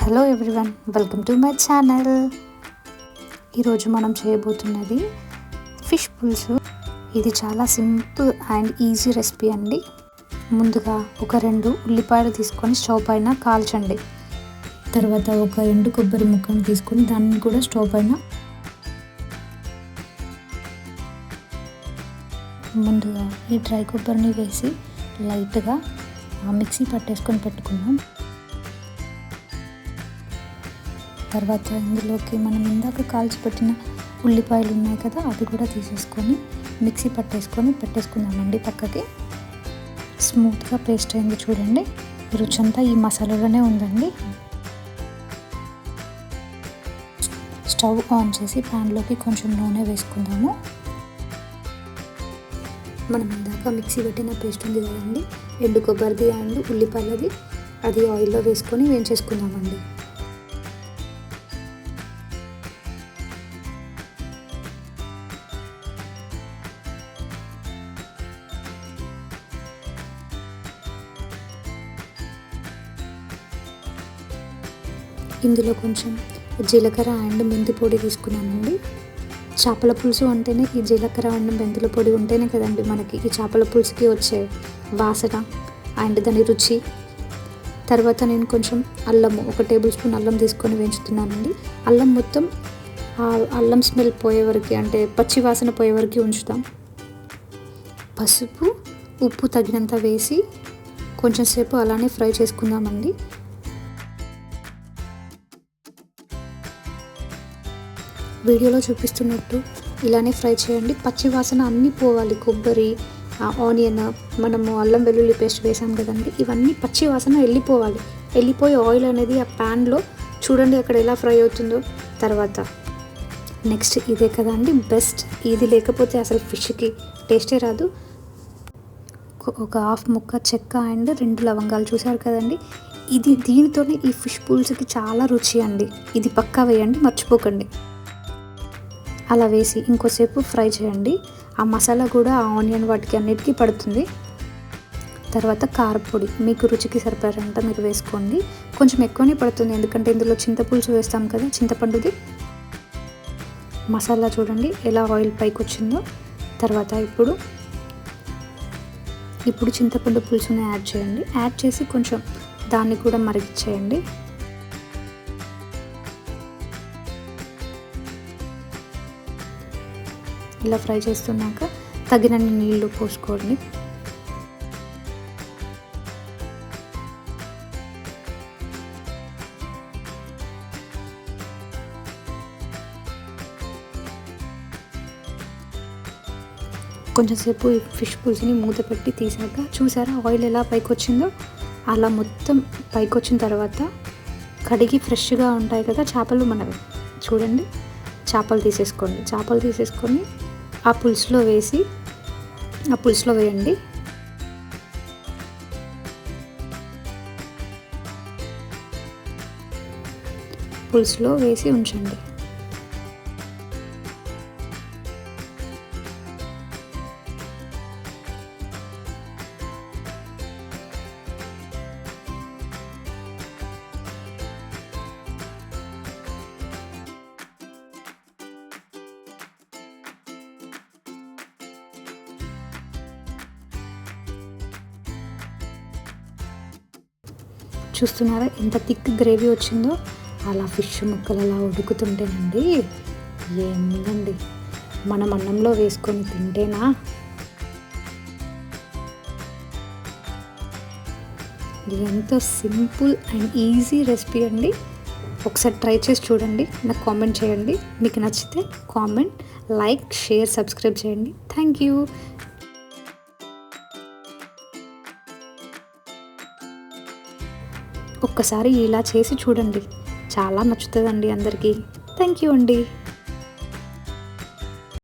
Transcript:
Hello everyone welcome to my channel ఈరోజు మనం చేయబోతున్నది fish పులుసు ఇది చాలా సింపుల్ అండ్ ఈజీ రెసిపీ అండి. ముందుగా ఒక రెండు ఉల్లిపాయలు తీసుకొని స్టవ్ పైన కాల్చండి. తర్వాత ఒక రెండు కొబ్బరి ముక్కను తీసుకొని దాన్ని కూడా స్టవ్ పైన ముందుగా ఈ డ్రై కొబ్బరిని వేసి లైట్గా మిక్సీ పట్టేసుకొని పెట్టుకున్నాం తర్వాత ఇందులోకి మనం ఇందాక కాల్చి పెట్టిన ఉల్లిపాయలు ఉన్నాయి కదా అవి కూడా తీసేసుకొని మిక్సీ పట్టేసుకొని పెట్టేసుకుందామండి పక్కకి. స్మూత్గా పేస్ట్ అయింది చూడండి రుచి అంతా ఈ మసాలాలోనే ఉందండి. స్టవ్ ఆన్ చేసి ప్యాన్లోకి కొంచెం నూనె వేసుకుందాము. మనం ఇందాక మిక్సీ పెట్టిన పేస్ట్ ఉంది కదండి ఎండు కొబ్బరిది అండ్ ఉల్లిపాయలది అది ఆయిల్లో వేసుకొని వేయించేసుకుందామండి. ఇందులో కొంచెం జీలకర్ర అండ్ మెంతి పొడి తీసుకున్నానండి. చేపల పులుసు అంటేనే ఈ జీలకర్ర అండ్ మెంతుల పొడి ఉంటేనే కదండి మనకి ఈ చేపల పులుసుకి వచ్చే వాసన అండ్ దాని రుచి. తర్వాత నేను కొంచెం అల్లము ఒక టేబుల్ స్పూన్ అల్లం తీసుకొని వేయించుతున్నానండి. అల్లం మొత్తం ఆ అల్లం స్మెల్ పోయే వరకు అంటే పచ్చి వాసన పోయే వరకు ఉంచుతాం. పసుపు ఉప్పు తగినంత వేసి కొంచెం సేపు అలానే ఫ్రై చేసుకుందామండి. వీడియోలో చూపిస్తున్నట్టు ఇలానే ఫ్రై చేయండి. పచ్చి వాసన అన్నీ పోవాలి. కొబ్బరి ఆనియన్ మనము అల్లం వెల్లుల్లి పేస్ట్ వేసాం కదండి. ఇవన్నీ పచ్చి వాసన వెళ్ళిపోవాలి. వెళ్ళిపోయి ఆయిల్ అనేది ఆ ప్యాన్లో చూడండి అక్కడ ఎలా ఫ్రై అవుతుందో. తర్వాత నెక్స్ట్ ఇదే కదండి బెస్ట్. ఇది లేకపోతే అసలు ఫిష్కి టేస్టే రాదు. ఒక హాఫ్ ముక్క చెక్క అండ్ రెండు లవంగాలు చూసారు కదండి. ఇది దీనితోనే ఈ ఫిష్ పులుసుకి చాలా రుచి అండి. ఇది పక్కా వేయండి మర్చిపోకండి. అలా వేసి ఇంకోసేపు ఫ్రై చేయండి. ఆ మసాలా కూడా ఆ ఆనియన్ వాటికి అన్నిటికీ పడుతుంది. తర్వాత కారపొడి మీకు రుచికి సరిపడంత మీరు వేసుకోండి. కొంచెం ఎక్కువనే పడుతుంది ఎందుకంటే ఇందులో చింతపులుసు వేస్తాం కదా చింతపండుది. మసాలా చూడండి ఎలా ఆయిల్ పైకి వచ్చిందో తర్వాత ఇప్పుడు ఇప్పుడు చింతపండు పులుసుని యాడ్ చేయండి. యాడ్ చేసి కొంచెం దాన్ని కూడా మరిగిచ్చేయండి ఇలా ఫ్రై చేస్తున్నాక తగినన్ని నీళ్ళు పోసుకోండి. కొంచెంసేపు ఈ ఫిష్ పులుసుని మూత పెట్టి తీసాక చూసారా ఆయిల్ ఎలా పైకి వచ్చిందో అలా మొత్తం పైకి వచ్చిన తర్వాత కడిగి ఫ్రెష్గా ఉంటాయి కదా చేపలు మనవి. చూడండి. చేపలు తీసేసుకోండి. చేపలు తీసేసుకొని ఆ పులుసులో వేసి ఆ పులుసులో వేయండి. పులుసులో వేసి ఉంచండి. చూస్తున్నారా? ఎంత థిక్ గ్రేవీ వచ్చిందో. అలా ఫిష్ ముక్కలు అలా ఉడుకుతుంటేనండి ఏముందండి. మనం అన్నంలో వేసుకొని తింటేనా? ఎంత ఎంతో సింపుల్ అండ్ ఈజీ రెసిపీ అండి. ఒకసారి ట్రై చేసి చూడండి నాకు కామెంట్ చేయండి. మీకు నచ్చితే కామెంట్ లైక్ షేర్ సబ్స్క్రైబ్ చేయండి. Thank you. ఒక్కసారి ఇలా చేసి చూడండి. చాలా నచ్చుతుందండి అందరికీ. థ్యాంక్ యూ అండి.